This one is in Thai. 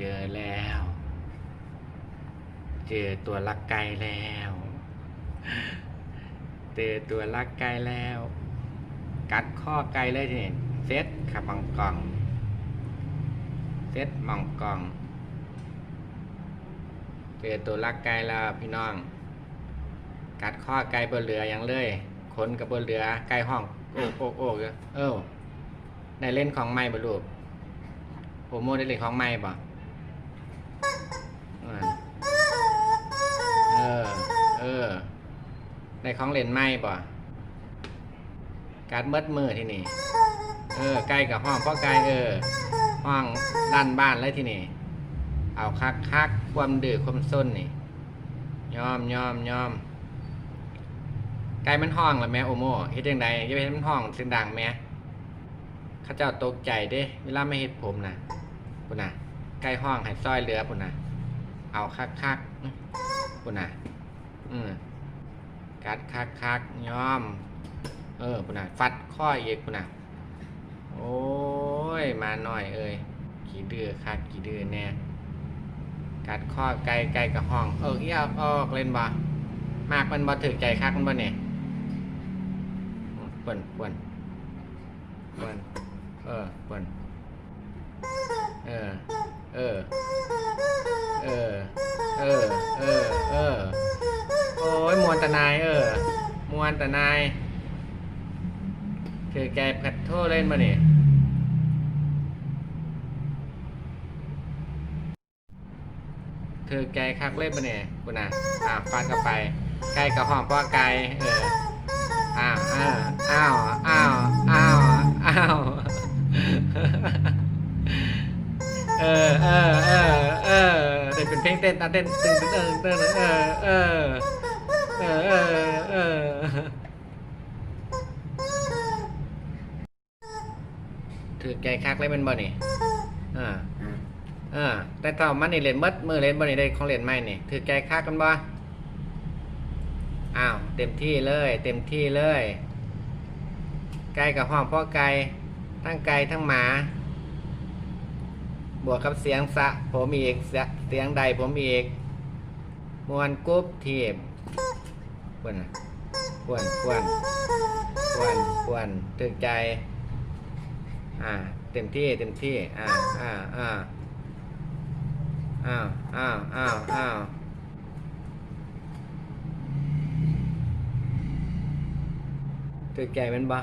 จอแล้ว เจอตัวลักไกแล้ว เจอตัวลักไกแล้ว กัดข้อไกเลยทีนี่เซตขับมังกอง เซตมังกอง เจอตัวลักไกแล้วพี่น้อง กัดข้อไกบนเรืออย่างเลยขนกับบนเรือไกห้องโอ้โอ้โอ้เอเอได้เล่นของใหม่บ่ลูกโอโมได้เล่นของใหม่บ่ เออ เออได้ของเล่นใหม่บ่กัดเบิดมือที่นี่ เออไก่กับห้องพ่อไก่เออ ห้องด้านบ้านเลยที่นี่ เอาคักคักความดื้อความส้นนี่ยอมยอมยอมไก่มันห้องแล้วแม่โอโมเฮ็ดยังไงอยาไปเฮ็ดมันห้องเสียงดังแม่ข้าเจ้าตกใจเด้ เวลาไม่เฮ็ดผมนะปุ่นน่ะ ไก่ห้องให้ซอยเรือปุ่นนะเอาคักคักปุ่นนะอืมกัดคักคักๆยอม เออปุ่นนะฟัดข้ออีกปุ่นนะโอ้ยมาหน่อยเอ้ยกี่เดือคักกี่เดือแน่กัดข้อไก่ไก่กับห้อง เออเอี้ยออกเล่นบ่มากมันบ่ถือใจคักมันบ่เนี่ยปิ่นปิ่นปิ่นเออปิ่น ออเออ เออ เออ เออ โอ้ยมวนตนายเออ มวนตนายถือแกแพทโทเล่นมาเนี่ยถือแกคักเล่นมาเนี่ยกูนะอ่าฟาดเข้าไป ไก่กับหองเพราะว่าไก่เออ เออเออเออเออเต้นเป็นเพลงเต้นตาเต้นตึงตึงตึงตึงเออเออเออเออเออถือแกคักเลยเป็นบ่นี่อ่าอ่าแต่ต่อมันนี่เล่นมัดมือเล่นบ่นี่ได้ของเล่นใหม่นี่ถือแกคักกันบ่อ้าวเต็มที่เลย เต็มที่เลยไก่กับห้องพ่อไก่ทั้งไก่ทั้งหมา บวกกับเสียงสะ ผมอีก เสียเสียงใดผมอีก มวนกรุ๊บทีบควนน่ะควนควนควนควนตึกใจ อ่า เต็มที่ เต็มที่ อ่า อ่า อ่า อ้าว อ้าว อ้าว อ้าวถือใจแมันบ่